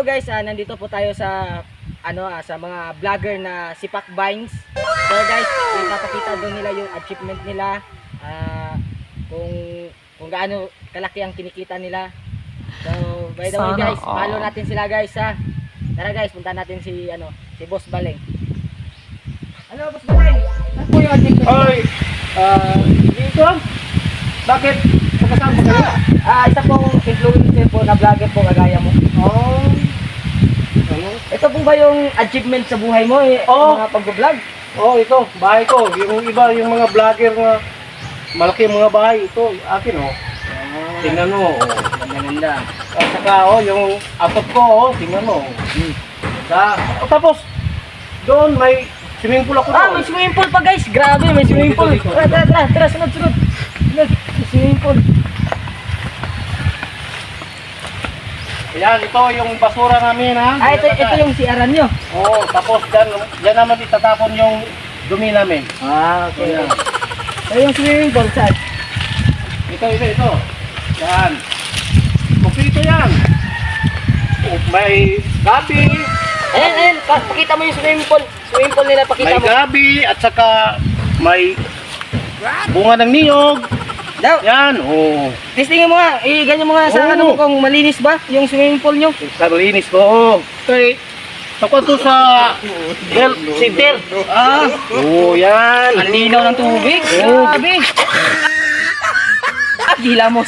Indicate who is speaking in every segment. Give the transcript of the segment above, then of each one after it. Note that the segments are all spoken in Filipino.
Speaker 1: So guys, ah, nandito po tayo sa ano ah, sa mga vlogger na Sipak Vines. So guys, ipapakita doon nila yung achievement nila. ah, kung kung gaano kalaki ang kinikita nila. So, by the way
Speaker 2: Sana
Speaker 1: guys,
Speaker 2: all.
Speaker 1: follow natin sila guys ha. Tara guys, punta natin si ano, si Boss Baleng. Ano Boss Baleng? Ano po yung achievement?
Speaker 3: Hoy! Ah, dito? Bakit? Pagkasama mo kayo?
Speaker 1: Ah, isa pong influencer po na vlogger po kagaya mo.
Speaker 3: Oh. Ano?
Speaker 1: Po ba yung achievement sa buhay mo eh,
Speaker 3: Oo.
Speaker 1: mga pag-vlog?
Speaker 3: Oh, ito, bahay ko. Yung iba, yung mga vlogger na malaki yung mga bahay, ito, akin oh. Tingnan mo, oh.
Speaker 1: Ganda-ganda.
Speaker 3: At saka, oh, yung atop ko, oh, tingnan mo.
Speaker 1: Hmm.
Speaker 3: Oh, tapos, doon may swimming pool ako
Speaker 1: Ah,
Speaker 3: doon.
Speaker 1: may swimming pool pa guys. Grabe, may swimming pool. Tara, tara, tara, tara, sunod, sunod. Sunod, may swimming pool.
Speaker 3: Ayan, ito yung basura namin, ha?
Speaker 1: Ah, ito, ito yung siaran nyo.
Speaker 3: Oo, oh, tapos dyan, dyan naman itatapon yung dumi namin.
Speaker 1: Ah, okay.
Speaker 3: Ayan.
Speaker 1: Ito yung swimming pool, saan?
Speaker 3: Ito, ito, ito. Yan. Kumpito yan. Oh, May gabi,
Speaker 1: Ayan, ayan, pa- pakita mo yung swimming pool. Swimming pool nila, pakita
Speaker 3: may
Speaker 1: mo.
Speaker 3: gabi, at saka may bunga ng niyog.
Speaker 1: Daw,
Speaker 3: Yan, oh.
Speaker 1: testingin mo nga. Eh, ganyan mo nga sa
Speaker 3: Oo.
Speaker 1: ano mo kung malinis ba yung swimming pool nyo.
Speaker 3: Karlinis ko. Kay, tapos to sa health center.
Speaker 1: Ah,
Speaker 3: Oh, yan.
Speaker 1: ang linaw ng tubig.
Speaker 3: Oo.
Speaker 1: Grabe. Ah, dila mo.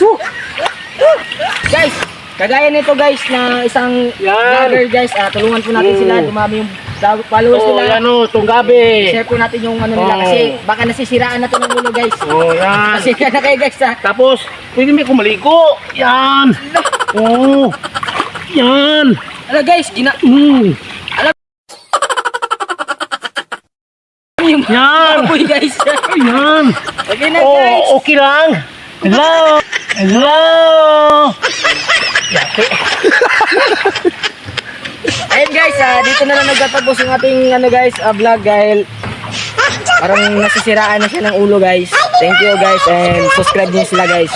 Speaker 1: Guys, kagaya nito guys na isang
Speaker 3: Yan.
Speaker 1: vlogger guys, ah, tulungan po natin
Speaker 3: Oo.
Speaker 1: sila, dumami yung followers
Speaker 3: Oh,
Speaker 1: nila.
Speaker 3: yan oh, itong gabi.
Speaker 1: Share po natin yung ano nila
Speaker 3: Oo.
Speaker 1: kasi baka nasisiraan na to ng ulo guys.
Speaker 3: Oh, yan.
Speaker 1: Kasi na kayo guys ha.
Speaker 3: Tapos, pwede may kumaligo. Yan. Oh. Yan.
Speaker 1: Ano guys, gina
Speaker 3: Mm.
Speaker 1: yung
Speaker 3: Yan.
Speaker 1: Uy guys.
Speaker 3: Yan.
Speaker 1: Okay na guys.
Speaker 3: Oh, okay lang. Hello. Hello.
Speaker 1: Dito na lang nagtatapos yung ating ano guys, ah, vlog dahil parang nasisiraan na siya ng ulo guys. Thank you guys and subscribe niyo sila guys.